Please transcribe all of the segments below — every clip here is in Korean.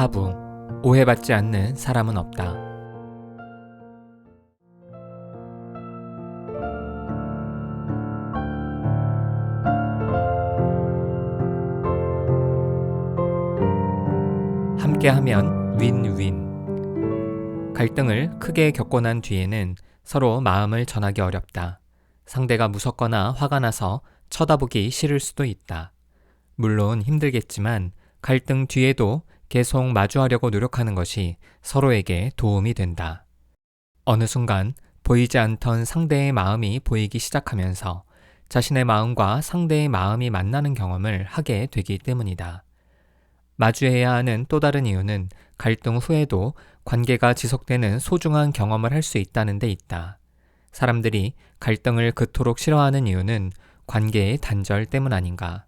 4부 오해받지 않는 사람은 없다. 함께하면 윈윈. 갈등을 크게 겪고 난 뒤에는 서로 마음을 전하기 어렵다. 상대가 무섭거나 화가 나서 쳐다보기 싫을 수도 있다. 물론 힘들겠지만 갈등 뒤에도 계속 마주하려고 노력하는 것이 서로에게 도움이 된다. 어느 순간 보이지 않던 상대의 마음이 보이기 시작하면서 자신의 마음과 상대의 마음이 만나는 경험을 하게 되기 때문이다. 마주해야 하는 또 다른 이유는 갈등 후에도 관계가 지속되는 소중한 경험을 할 수 있다는 데 있다. 사람들이 갈등을 그토록 싫어하는 이유는 관계의 단절 때문 아닌가.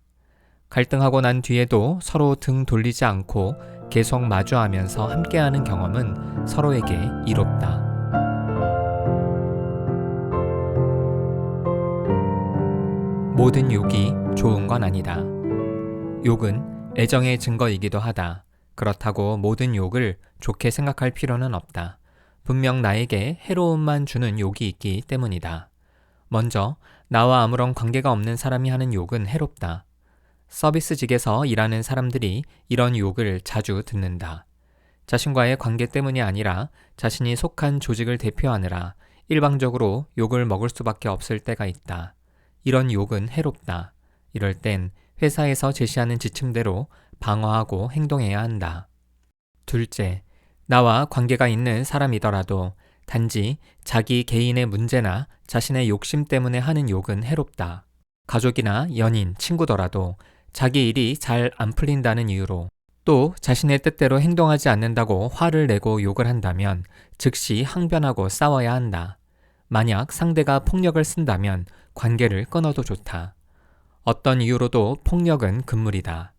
갈등하고 난 뒤에도 서로 등 돌리지 않고 계속 마주하면서 함께하는 경험은 서로에게 이롭다. 모든 욕이 좋은 건 아니다. 욕은 애정의 증거이기도 하다. 그렇다고 모든 욕을 좋게 생각할 필요는 없다. 분명 나에게 해로움만 주는 욕이 있기 때문이다. 먼저, 나와 아무런 관계가 없는 사람이 하는 욕은 해롭다. 서비스직에서 일하는 사람들이 이런 욕을 자주 듣는다. 자신과의 관계 때문이 아니라 자신이 속한 조직을 대표하느라 일방적으로 욕을 먹을 수밖에 없을 때가 있다. 이런 욕은 해롭다. 이럴 땐 회사에서 제시하는 지침대로 방어하고 행동해야 한다. 둘째, 나와 관계가 있는 사람이더라도 단지 자기 개인의 문제나 자신의 욕심 때문에 하는 욕은 해롭다. 가족이나 연인, 친구더라도 자기 일이 잘 안 풀린다는 이유로 또 자신의 뜻대로 행동하지 않는다고 화를 내고 욕을 한다면 즉시 항변하고 싸워야 한다. 만약 상대가 폭력을 쓴다면 관계를 끊어도 좋다. 어떤 이유로도 폭력은 금물이다.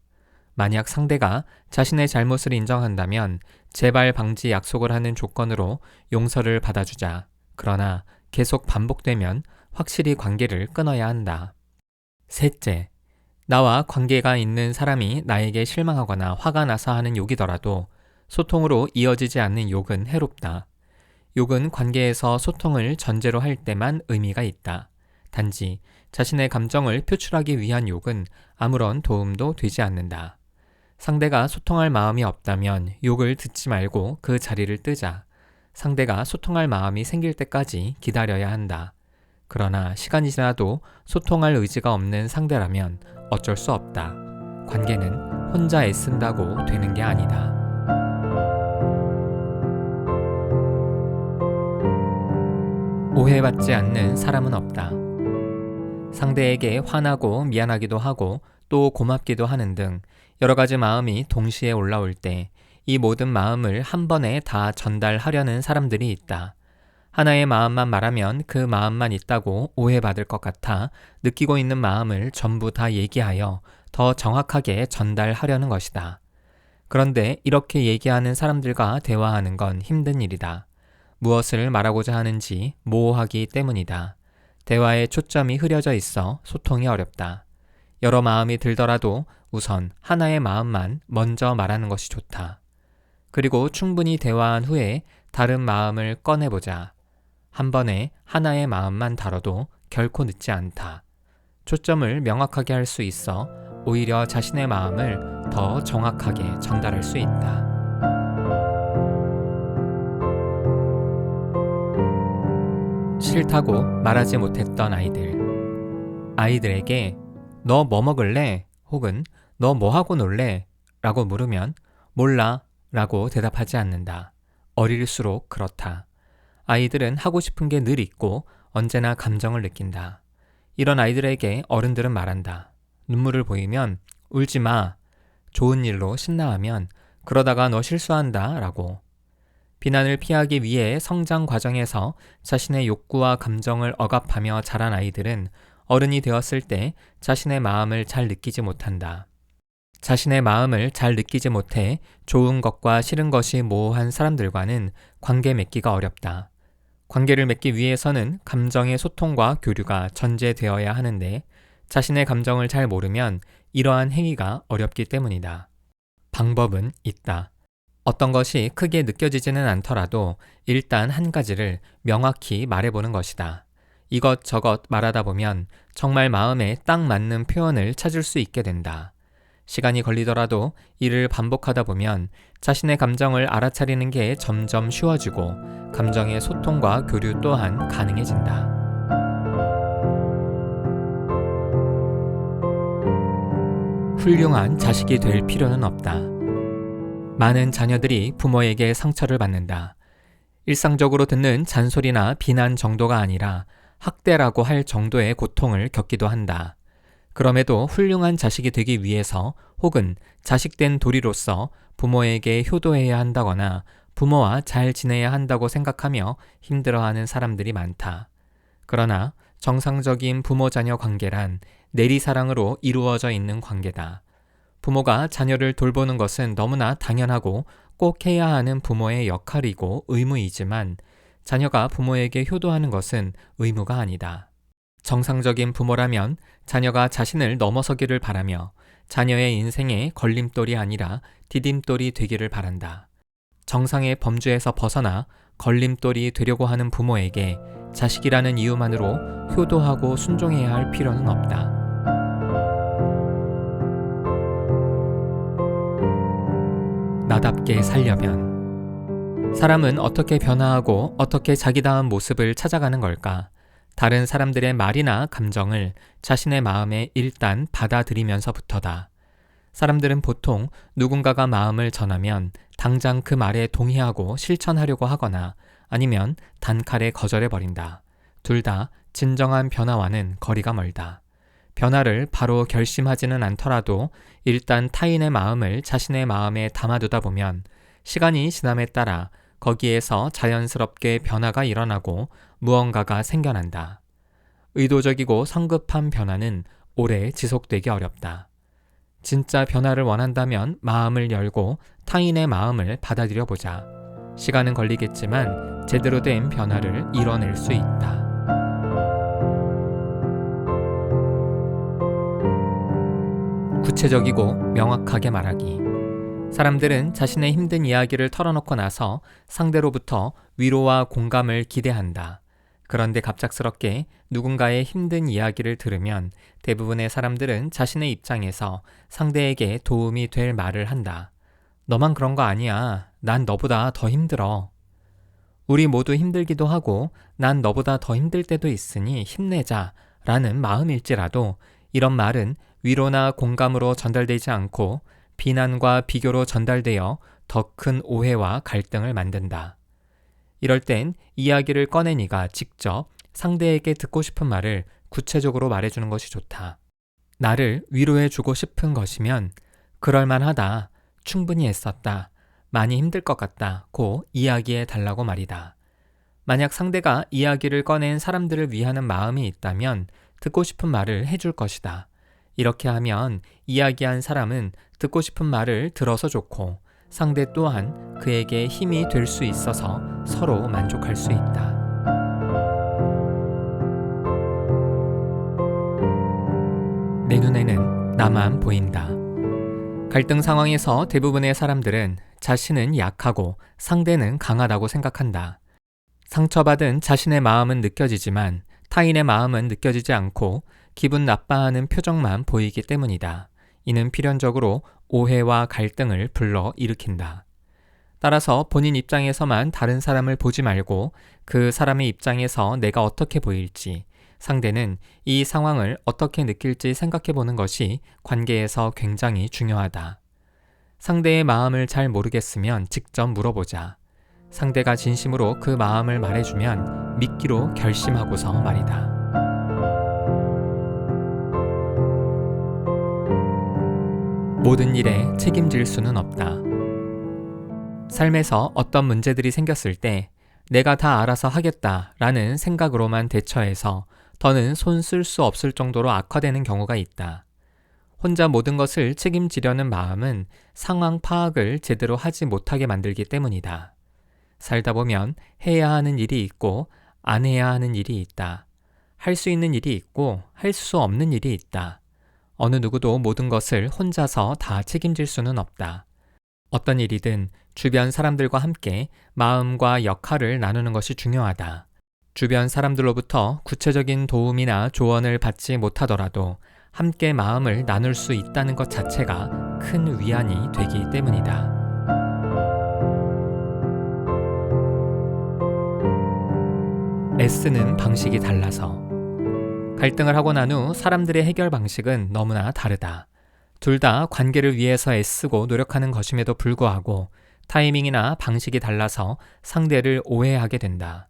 만약 상대가 자신의 잘못을 인정한다면 재발 방지 약속을 하는 조건으로 용서를 받아주자. 그러나 계속 반복되면 확실히 관계를 끊어야 한다. 셋째, 나와 관계가 있는 사람이 나에게 실망하거나 화가 나서 하는 욕이더라도 소통으로 이어지지 않는 욕은 해롭다. 욕은 관계에서 소통을 전제로 할 때만 의미가 있다. 단지 자신의 감정을 표출하기 위한 욕은 아무런 도움도 되지 않는다. 상대가 소통할 마음이 없다면 욕을 듣지 말고 그 자리를 뜨자. 상대가 소통할 마음이 생길 때까지 기다려야 한다. 그러나 시간이 지나도 소통할 의지가 없는 상대라면 어쩔 수 없다. 관계는 혼자 애쓴다고 되는 게 아니다. 오해받지 않는 사람은 없다. 상대에게 화나고 미안하기도 하고 또 고맙기도 하는 등 여러 가지 마음이 동시에 올라올 때 이 모든 마음을 한 번에 다 전달하려는 사람들이 있다. 하나의 마음만 말하면 그 마음만 있다고 오해받을 것 같아 느끼고 있는 마음을 전부 다 얘기하여 더 정확하게 전달하려는 것이다. 그런데 이렇게 얘기하는 사람들과 대화하는 건 힘든 일이다. 무엇을 말하고자 하는지 모호하기 때문이다. 대화의 초점이 흐려져 있어 소통이 어렵다. 여러 마음이 들더라도 우선 하나의 마음만 먼저 말하는 것이 좋다. 그리고 충분히 대화한 후에 다른 마음을 꺼내보자. 한 번에 하나의 마음만 다뤄도 결코 늦지 않다. 초점을 명확하게 할 수 있어 오히려 자신의 마음을 더 정확하게 전달할 수 있다. 싫다고 말하지 못했던 아이들. 아이들에게 너 뭐 먹을래? 혹은 너 뭐 하고 놀래? 라고 물으면 몰라 라고 대답하지 않는다. 어릴수록 그렇다. 아이들은 하고 싶은 게 늘 있고 언제나 감정을 느낀다. 이런 아이들에게 어른들은 말한다. 눈물을 보이면 울지 마. 좋은 일로 신나하면 그러다가 너 실수한다. 라고. 비난을 피하기 위해 성장 과정에서 자신의 욕구와 감정을 억압하며 자란 아이들은 어른이 되었을 때 자신의 마음을 잘 느끼지 못한다. 자신의 마음을 잘 느끼지 못해 좋은 것과 싫은 것이 모호한 사람들과는 관계 맺기가 어렵다. 관계를 맺기 위해서는 감정의 소통과 교류가 전제되어야 하는데 자신의 감정을 잘 모르면 이러한 행위가 어렵기 때문이다. 방법은 있다. 어떤 것이 크게 느껴지지는 않더라도 일단 한 가지를 명확히 말해보는 것이다. 이것저것 말하다 보면 정말 마음에 딱 맞는 표현을 찾을 수 있게 된다. 시간이 걸리더라도 이를 반복하다 보면 자신의 감정을 알아차리는 게 점점 쉬워지고 감정의 소통과 교류 또한 가능해진다. 훌륭한 자식이 될 필요는 없다. 많은 자녀들이 부모에게 상처를 받는다. 일상적으로 듣는 잔소리나 비난 정도가 아니라 학대라고 할 정도의 고통을 겪기도 한다. 그럼에도 훌륭한 자식이 되기 위해서 혹은 자식된 도리로서 부모에게 효도해야 한다거나 부모와 잘 지내야 한다고 생각하며 힘들어하는 사람들이 많다. 그러나 정상적인 부모 자녀 관계란 내리사랑으로 이루어져 있는 관계다. 부모가 자녀를 돌보는 것은 너무나 당연하고 꼭 해야 하는 부모의 역할이고 의무이지만 자녀가 부모에게 효도하는 것은 의무가 아니다. 정상적인 부모라면 자녀가 자신을 넘어서기를 바라며 자녀의 인생에 걸림돌이 아니라 디딤돌이 되기를 바란다. 정상의 범주에서 벗어나 걸림돌이 되려고 하는 부모에게 자식이라는 이유만으로 효도하고 순종해야 할 필요는 없다. 나답게 살려면 사람은 어떻게 변화하고 어떻게 자기다운 모습을 찾아가는 걸까? 다른 사람들의 말이나 감정을 자신의 마음에 일단 받아들이면서부터다. 사람들은 보통 누군가가 마음을 전하면 당장 그 말에 동의하고 실천하려고 하거나 아니면 단칼에 거절해버린다. 둘 다 진정한 변화와는 거리가 멀다. 변화를 바로 결심하지는 않더라도 일단 타인의 마음을 자신의 마음에 담아두다 보면 시간이 지남에 따라 거기에서 자연스럽게 변화가 일어나고 무언가가 생겨난다. 의도적이고 성급한 변화는 오래 지속되기 어렵다. 진짜 변화를 원한다면 마음을 열고 타인의 마음을 받아들여 보자. 시간은 걸리겠지만 제대로 된 변화를 이뤄낼 수 있다. 구체적이고 명확하게 말하기. 사람들은 자신의 힘든 이야기를 털어놓고 나서 상대로부터 위로와 공감을 기대한다. 그런데 갑작스럽게 누군가의 힘든 이야기를 들으면 대부분의 사람들은 자신의 입장에서 상대에게 도움이 될 말을 한다. 너만 그런 거 아니야. 난 너보다 더 힘들어. 우리 모두 힘들기도 하고 난 너보다 더 힘들 때도 있으니 힘내자 라는 마음일지라도 이런 말은 위로나 공감으로 전달되지 않고 비난과 비교로 전달되어 더 큰 오해와 갈등을 만든다. 이럴 땐 이야기를 꺼내니가 직접 상대에게 듣고 싶은 말을 구체적으로 말해주는 것이 좋다. 나를 위로해주고 싶은 것이면 그럴만하다. 충분히 애썼다. 많이 힘들 것 같다. 고 이야기해 달라고 말이다. 만약 상대가 이야기를 꺼낸 사람들을 위하는 마음이 있다면 듣고 싶은 말을 해줄 것이다. 이렇게 하면 이야기한 사람은 듣고 싶은 말을 들어서 좋고 상대 또한 그에게 힘이 될 수 있어서 서로 만족할 수 있다. 내 눈에는 나만 보인다. 갈등 상황에서 대부분의 사람들은 자신은 약하고 상대는 강하다고 생각한다. 상처받은 자신의 마음은 느껴지지만 타인의 마음은 느껴지지 않고 기분 나빠하는 표정만 보이기 때문이다. 이는 필연적으로 오해와 갈등을 불러 일으킨다. 따라서 본인 입장에서만 다른 사람을 보지 말고 그 사람의 입장에서 내가 어떻게 보일지, 상대는 이 상황을 어떻게 느낄지 생각해 보는 것이 관계에서 굉장히 중요하다. 상대의 마음을 잘 모르겠으면 직접 물어보자. 상대가 진심으로 그 마음을 말해주면 믿기로 결심하고서 말이다. 모든 일에 책임질 수는 없다. 삶에서 어떤 문제들이 생겼을 때 내가 다 알아서 하겠다 라는 생각으로만 대처해서 더는 손 쓸 수 없을 정도로 악화되는 경우가 있다. 혼자 모든 것을 책임지려는 마음은 상황 파악을 제대로 하지 못하게 만들기 때문이다. 살다 보면 해야 하는 일이 있고 안 해야 하는 일이 있다. 할 수 있는 일이 있고 할 수 없는 일이 있다. 어느 누구도 모든 것을 혼자서 다 책임질 수는 없다. 어떤 일이든 주변 사람들과 함께 마음과 역할을 나누는 것이 중요하다. 주변 사람들로부터 구체적인 도움이나 조언을 받지 못하더라도 함께 마음을 나눌 수 있다는 것 자체가 큰 위안이 되기 때문이다. 애쓰는 방식이 달라서 갈등을 하고 난 후 사람들의 해결 방식은 너무나 다르다. 둘 다 관계를 위해서 애쓰고 노력하는 것임에도 불구하고 타이밍이나 방식이 달라서 상대를 오해하게 된다.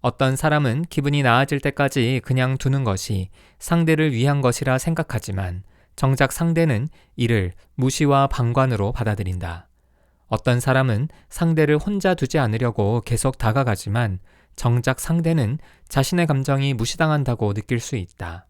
어떤 사람은 기분이 나아질 때까지 그냥 두는 것이 상대를 위한 것이라 생각하지만 정작 상대는 이를 무시와 방관으로 받아들인다. 어떤 사람은 상대를 혼자 두지 않으려고 계속 다가가지만 정작 상대는 자신의 감정이 무시당한다고 느낄 수 있다.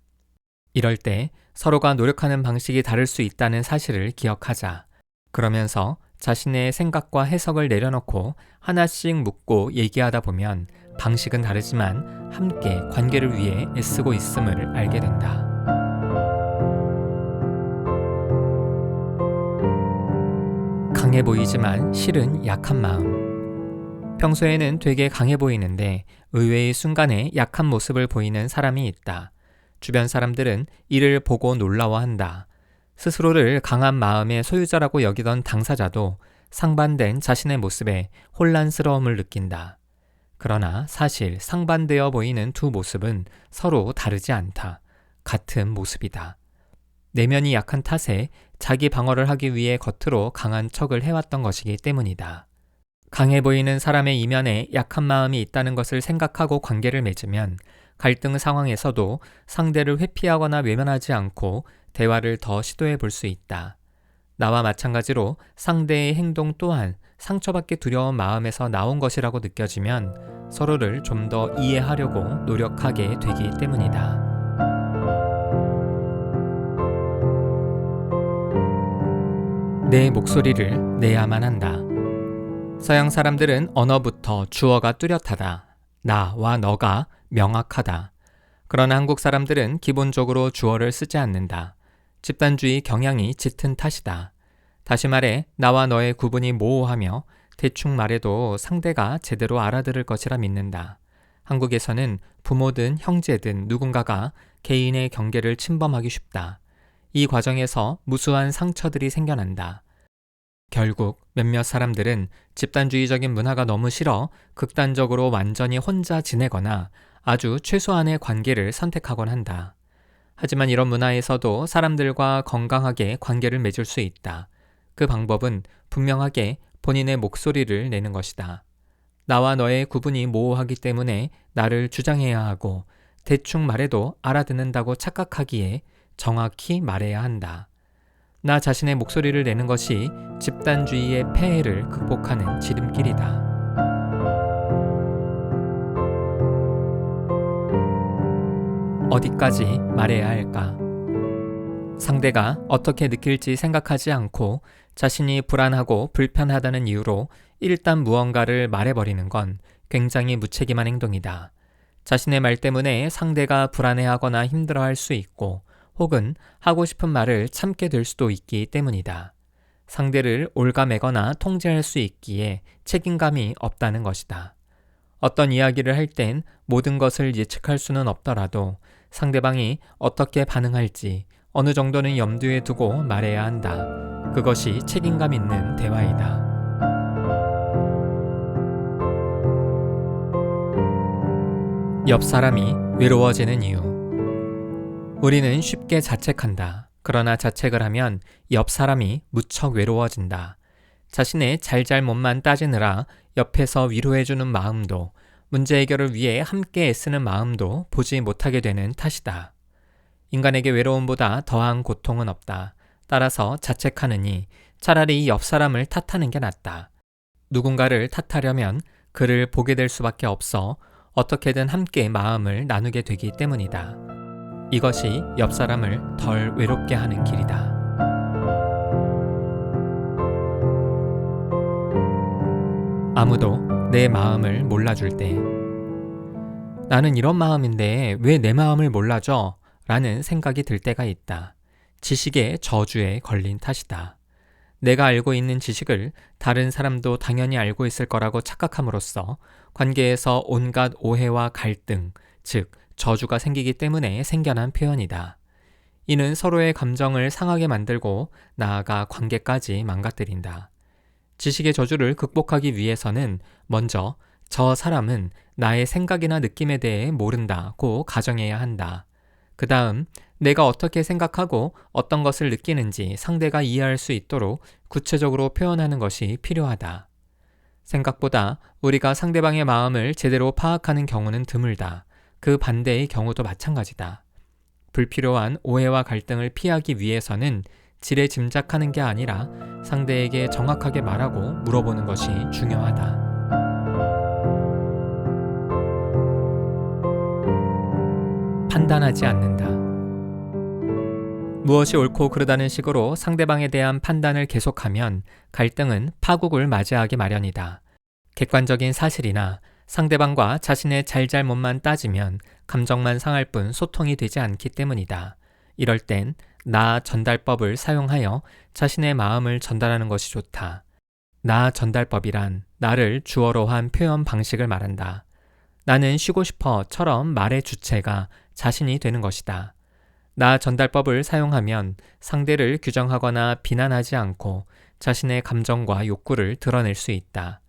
이럴 때 서로가 노력하는 방식이 다를 수 있다는 사실을 기억하자. 그러면서 자신의 생각과 해석을 내려놓고 하나씩 묻고 얘기하다 보면 방식은 다르지만 함께 관계를 위해 애쓰고 있음을 알게 된다. 강해 보이지만 실은 약한 마음. 평소에는 되게 강해 보이는데 의외의 순간에 약한 모습을 보이는 사람이 있다. 주변 사람들은 이를 보고 놀라워한다. 스스로를 강한 마음의 소유자라고 여기던 당사자도 상반된 자신의 모습에 혼란스러움을 느낀다. 그러나 사실 상반되어 보이는 두 모습은 서로 다르지 않다. 같은 모습이다. 내면이 약한 탓에 자기 방어를 하기 위해 겉으로 강한 척을 해왔던 것이기 때문이다. 강해 보이는 사람의 이면에 약한 마음이 있다는 것을 생각하고 관계를 맺으면 갈등 상황에서도 상대를 회피하거나 외면하지 않고 대화를 더 시도해 볼 수 있다. 나와 마찬가지로 상대의 행동 또한 상처받기 두려운 마음에서 나온 것이라고 느껴지면 서로를 좀 더 이해하려고 노력하게 되기 때문이다. 내 목소리를 내야만 한다. 서양 사람들은 언어부터 주어가 뚜렷하다. 나와 너가 명확하다. 그러나 한국 사람들은 기본적으로 주어를 쓰지 않는다. 집단주의 경향이 짙은 탓이다. 다시 말해 나와 너의 구분이 모호하며 대충 말해도 상대가 제대로 알아들을 것이라 믿는다. 한국에서는 부모든 형제든 누군가가 개인의 경계를 침범하기 쉽다. 이 과정에서 무수한 상처들이 생겨난다. 결국 몇몇 사람들은 집단주의적인 문화가 너무 싫어 극단적으로 완전히 혼자 지내거나 아주 최소한의 관계를 선택하곤 한다. 하지만 이런 문화에서도 사람들과 건강하게 관계를 맺을 수 있다. 그 방법은 분명하게 본인의 목소리를 내는 것이다. 나와 너의 구분이 모호하기 때문에 나를 주장해야 하고 대충 말해도 알아듣는다고 착각하기에 정확히 말해야 한다. 나 자신의 목소리를 내는 것이 집단주의의 폐해를 극복하는 지름길이다. 어디까지 말해야 할까? 상대가 어떻게 느낄지 생각하지 않고 자신이 불안하고 불편하다는 이유로 일단 무언가를 말해버리는 건 굉장히 무책임한 행동이다. 자신의 말 때문에 상대가 불안해하거나 힘들어할 수 있고 혹은 하고 싶은 말을 참게 될 수도 있기 때문이다. 상대를 올가매거나 통제할 수 있기에 책임감이 없다는 것이다. 어떤 이야기를 할 땐 모든 것을 예측할 수는 없더라도 상대방이 어떻게 반응할지 어느 정도는 염두에 두고 말해야 한다. 그것이 책임감 있는 대화이다. 옆 사람이 외로워지는 이유. 우리는 쉽게 자책한다. 그러나 자책을 하면 옆 사람이 무척 외로워진다. 자신의 잘잘못만 따지느라 옆에서 위로해주는 마음도 문제 해결을 위해 함께 애쓰는 마음도 보지 못하게 되는 탓이다. 인간에게 외로움보다 더한 고통은 없다. 따라서 자책하느니 차라리 옆 사람을 탓하는 게 낫다. 누군가를 탓하려면 그를 보게 될 수밖에 없어 어떻게든 함께 마음을 나누게 되기 때문이다. 이것이 옆 사람을 덜 외롭게 하는 길이다. 아무도 내 마음을 몰라줄 때 나는 이런 마음인데 왜 내 마음을 몰라줘? 라는 생각이 들 때가 있다. 지식의 저주에 걸린 탓이다. 내가 알고 있는 지식을 다른 사람도 당연히 알고 있을 거라고 착각함으로써 관계에서 온갖 오해와 갈등, 즉, 저주가 생기기 때문에 생겨난 표현이다. 이는 서로의 감정을 상하게 만들고 나아가 관계까지 망가뜨린다. 지식의 저주를 극복하기 위해서는 먼저 저 사람은 나의 생각이나 느낌에 대해 모른다고 가정해야 한다. 그 다음 내가 어떻게 생각하고 어떤 것을 느끼는지 상대가 이해할 수 있도록 구체적으로 표현하는 것이 필요하다. 생각보다 우리가 상대방의 마음을 제대로 파악하는 경우는 드물다. 그 반대의 경우도 마찬가지다. 불필요한 오해와 갈등을 피하기 위해서는 지레 짐작하는 게 아니라 상대에게 정확하게 말하고 물어보는 것이 중요하다. 판단하지 않는다. 무엇이 옳고 그르다는 식으로 상대방에 대한 판단을 계속하면 갈등은 파국을 맞이하기 마련이다. 객관적인 사실이나 상대방과 자신의 잘잘못만 따지면 감정만 상할 뿐 소통이 되지 않기 때문이다. 이럴 땐 나 전달법을 사용하여 자신의 마음을 전달하는 것이 좋다. 나 전달법이란 나를 주어로 한 표현 방식을 말한다. 나는 쉬고 싶어처럼 말의 주체가 자신이 되는 것이다. 나 전달법을 사용하면 상대를 규정하거나 비난하지 않고 자신의 감정과 욕구를 드러낼 수 있다.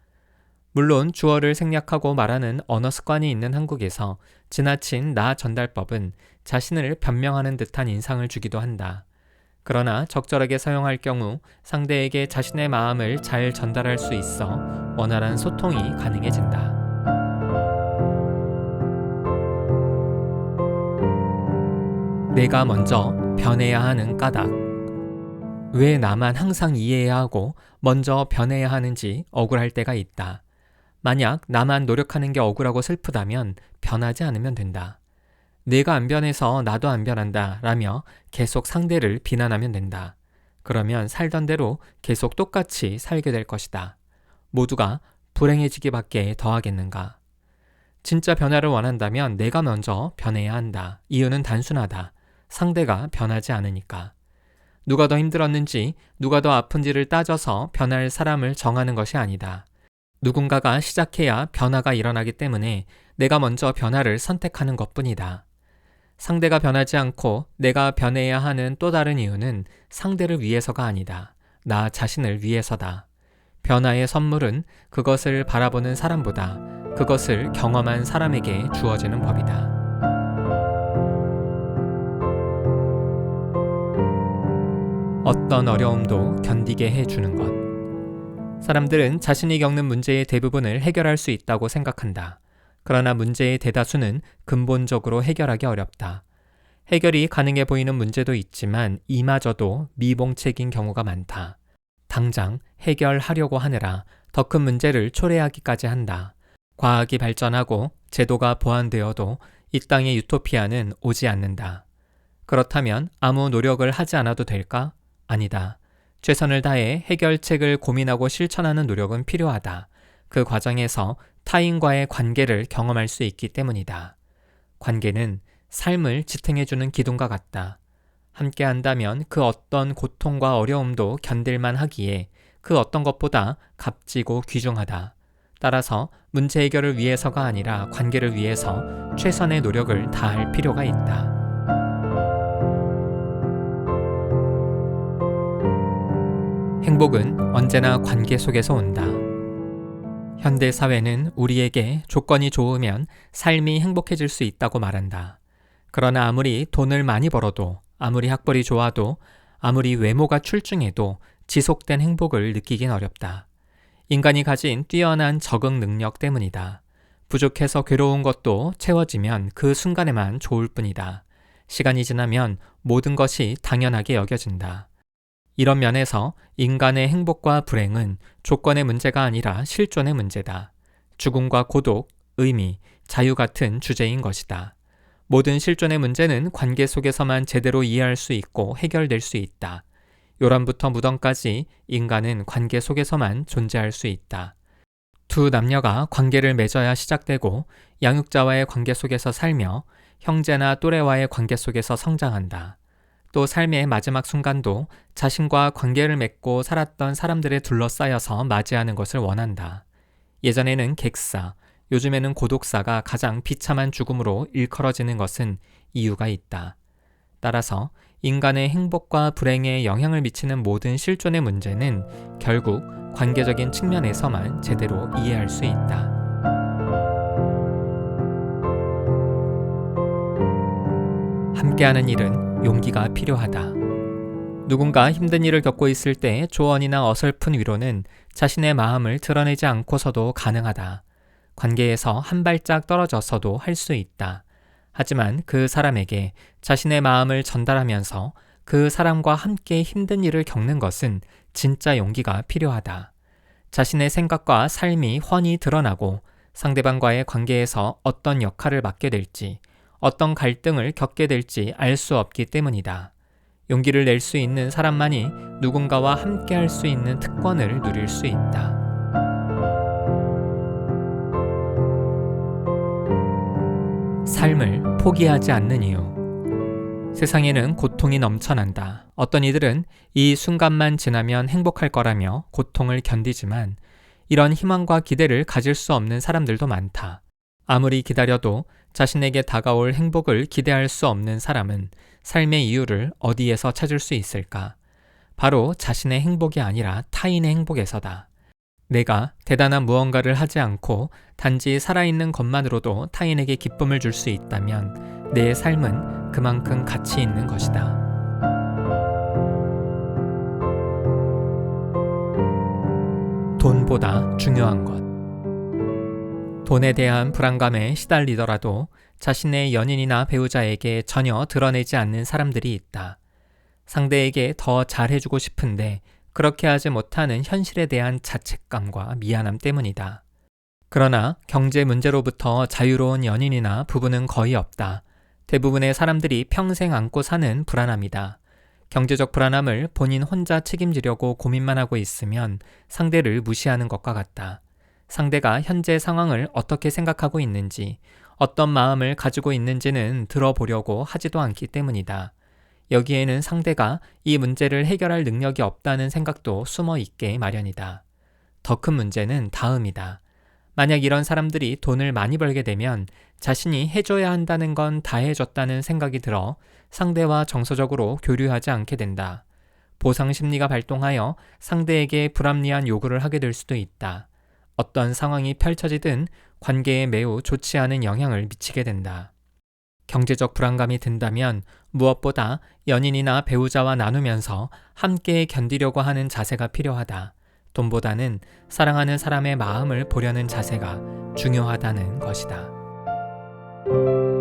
물론 주어를 생략하고 말하는 언어 습관이 있는 한국에서 지나친 나 전달법은 자신을 변명하는 듯한 인상을 주기도 한다. 그러나 적절하게 사용할 경우 상대에게 자신의 마음을 잘 전달할 수 있어 원활한 소통이 가능해진다. 내가 먼저 변해야 하는 까닭. 왜 나만 항상 이해해야 하고 먼저 변해야 하는지 억울할 때가 있다. 만약 나만 노력하는 게 억울하고 슬프다면 변하지 않으면 된다. 내가 안 변해서 나도 안 변한다 라며 계속 상대를 비난하면 된다. 그러면 살던 대로 계속 똑같이 살게 될 것이다. 모두가 불행해지기밖에 더하겠는가. 진짜 변화를 원한다면 내가 먼저 변해야 한다. 이유는 단순하다. 상대가 변하지 않으니까. 누가 더 힘들었는지, 누가 더 아픈지를 따져서 변할 사람을 정하는 것이 아니다. 누군가가 시작해야 변화가 일어나기 때문에 내가 먼저 변화를 선택하는 것 뿐이다. 상대가 변하지 않고 내가 변해야 하는 또 다른 이유는 상대를 위해서가 아니다. 나 자신을 위해서다. 변화의 선물은 그것을 바라보는 사람보다 그것을 경험한 사람에게 주어지는 법이다. 어떤 어려움도 견디게 해주는 것. 사람들은 자신이 겪는 문제의 대부분을 해결할 수 있다고 생각한다. 그러나 문제의 대다수는 근본적으로 해결하기 어렵다. 해결이 가능해 보이는 문제도 있지만 이마저도 미봉책인 경우가 많다. 당장 해결하려고 하느라 더 큰 문제를 초래하기까지 한다. 과학이 발전하고 제도가 보완되어도 이 땅의 유토피아는 오지 않는다. 그렇다면 아무 노력을 하지 않아도 될까? 아니다. 최선을 다해 해결책을 고민하고 실천하는 노력은 필요하다. 그 과정에서 타인과의 관계를 경험할 수 있기 때문이다. 관계는 삶을 지탱해주는 기둥과 같다. 함께 한다면 그 어떤 고통과 어려움도 견딜만 하기에 그 어떤 것보다 값지고 귀중하다. 따라서 문제 해결을 위해서가 아니라 관계를 위해서 최선의 노력을 다할 필요가 있다. 행복은 언제나 관계 속에서 온다. 현대 사회는 우리에게 조건이 좋으면 삶이 행복해질 수 있다고 말한다. 그러나 아무리 돈을 많이 벌어도, 아무리 학벌이 좋아도, 아무리 외모가 출중해도 지속된 행복을 느끼긴 어렵다. 인간이 가진 뛰어난 적응 능력 때문이다. 부족해서 괴로운 것도 채워지면 그 순간에만 좋을 뿐이다. 시간이 지나면 모든 것이 당연하게 여겨진다. 이런 면에서 인간의 행복과 불행은 조건의 문제가 아니라 실존의 문제다. 죽음과 고독, 의미, 자유 같은 주제인 것이다. 모든 실존의 문제는 관계 속에서만 제대로 이해할 수 있고 해결될 수 있다. 요람부터 무덤까지 인간은 관계 속에서만 존재할 수 있다. 두 남녀가 관계를 맺어야 시작되고 양육자와의 관계 속에서 살며 형제나 또래와의 관계 속에서 성장한다. 또 삶의 마지막 순간도 자신과 관계를 맺고 살았던 사람들에 둘러싸여서 맞이하는 것을 원한다. 예전에는 객사, 요즘에는 고독사가 가장 비참한 죽음으로 일컬어지는 것은 이유가 있다. 따라서 인간의 행복과 불행에 영향을 미치는 모든 실존의 문제는 결국 관계적인 측면에서만 제대로 이해할 수 있다. 함께하는 일은 용기가 필요하다. 누군가 힘든 일을 겪고 있을 때 조언이나 어설픈 위로는 자신의 마음을 드러내지 않고서도 가능하다. 관계에서 한 발짝 떨어져서도 할 수 있다. 하지만 그 사람에게 자신의 마음을 전달하면서 그 사람과 함께 힘든 일을 겪는 것은 진짜 용기가 필요하다. 자신의 생각과 삶이 훤히 드러나고 상대방과의 관계에서 어떤 역할을 맡게 될지, 어떤 갈등을 겪게 될지 알 수 없기 때문이다. 용기를 낼 수 있는 사람만이 누군가와 함께 할 수 있는 특권을 누릴 수 있다. 삶을 포기하지 않는 이유. 세상에는 고통이 넘쳐난다. 어떤 이들은 이 순간만 지나면 행복할 거라며 고통을 견디지만 이런 희망과 기대를 가질 수 없는 사람들도 많다. 아무리 기다려도 자신에게 다가올 행복을 기대할 수 없는 사람은 삶의 이유를 어디에서 찾을 수 있을까? 바로 자신의 행복이 아니라 타인의 행복에서다. 내가 대단한 무언가를 하지 않고 단지 살아있는 것만으로도 타인에게 기쁨을 줄 수 있다면 내 삶은 그만큼 가치 있는 것이다. 돈보다 중요한 것. 돈에 대한 불안감에 시달리더라도 자신의 연인이나 배우자에게 전혀 드러내지 않는 사람들이 있다. 상대에게 더 잘해주고 싶은데 그렇게 하지 못하는 현실에 대한 자책감과 미안함 때문이다. 그러나 경제 문제로부터 자유로운 연인이나 부부는 거의 없다. 대부분의 사람들이 평생 안고 사는 불안함이다. 경제적 불안함을 본인 혼자 책임지려고 고민만 하고 있으면 상대를 무시하는 것과 같다. 상대가 현재 상황을 어떻게 생각하고 있는지, 어떤 마음을 가지고 있는지는 들어보려고 하지도 않기 때문이다. 여기에는 상대가 이 문제를 해결할 능력이 없다는 생각도 숨어 있게 마련이다. 더 큰 문제는 다음이다. 만약 이런 사람들이 돈을 많이 벌게 되면 자신이 해줘야 한다는 건 다 해줬다는 생각이 들어 상대와 정서적으로 교류하지 않게 된다. 보상 심리가 발동하여 상대에게 불합리한 요구를 하게 될 수도 있다. 어떤 상황이 펼쳐지든 관계에 매우 좋지 않은 영향을 미치게 된다. 경제적 불안감이 든다면 무엇보다 연인이나 배우자와 나누면서 함께 견디려고 하는 자세가 필요하다. 돈보다는 사랑하는 사람의 마음을 보려는 자세가 중요하다는 것이다.